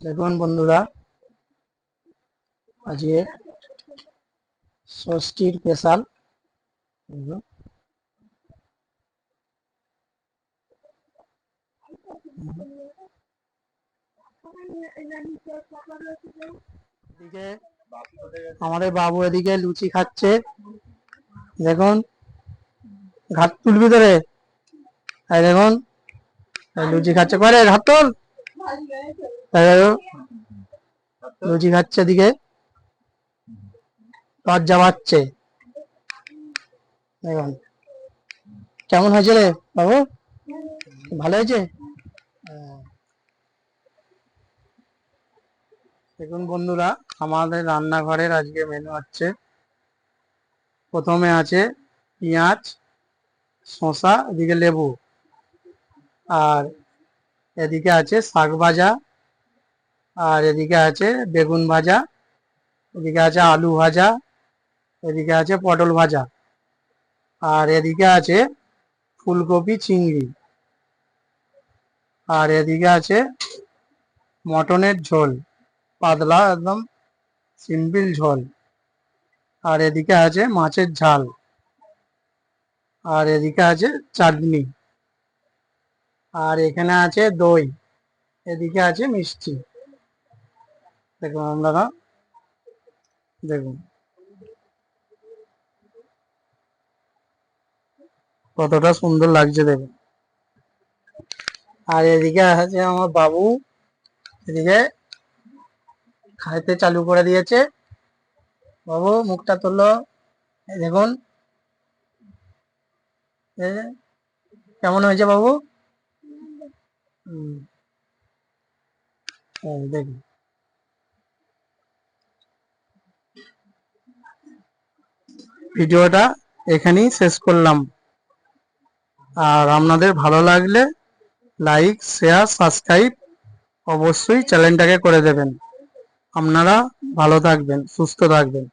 দেখুন বন্ধুরা, আজকে ষষ্ঠীর স্পেশাল আমাদের বাবু এদিকে লুচি খাচ্ছে। দেখুন, ঘাট তুলবি তো রে দেখুন লুচি খাচ্ছে। করে ঘাট তোল? লুচি খাচ্ছে এদিকে। লজ্জা পাচ্ছে। কেমন হয়েছে রে বাবু? ভালো হয়েছে? হ্যাঁ। দেখুন বন্ধুরা, আমাদের রান্নাঘরের আজকে মেনু হচ্ছে। প্রথমে আছে পেঁয়াজ, শসা, এদিকে লেবু। আর এদিকে আছে শাক ভাজা। আর এদিকে আছে বেগুন ভাজা, এদিকে আছে আলু ভাজা, এদিকে আছে পটল ভাজা। আর এদিকে আছে ফুলকপি, চিংড়ি। আর এদিকে আছে মটনের ঝোল, পাতলা একদম সিম্পল ঝোল। আর এদিকে আছে মাছের ঝাল। আর এদিকে আছে চাটনি। আর এখানে আছে দই, এদিকে আছে মিষ্টি। দেখুন আপনারা দেখুন। কতটা সুন্দর লাগছে দেখুন। আর এদিকে আছে আমার বাবু, এদিকে খাইতে চালু করে দিয়েছে। বাবু, মুখটা তুললো দেখুন। কেমন হয়েছে বাবু? দেখুন। ভিডিওটা এখানেই শেষ করলাম। আর আপনাদের ভালো লাগলে লাইক শেয়ার সাবস্ক্রাইব অবশ্যই চ্যানেলটাকে করে দেবেন। আপনারা ভালো থাকবেন, সুস্থ থাকবেন।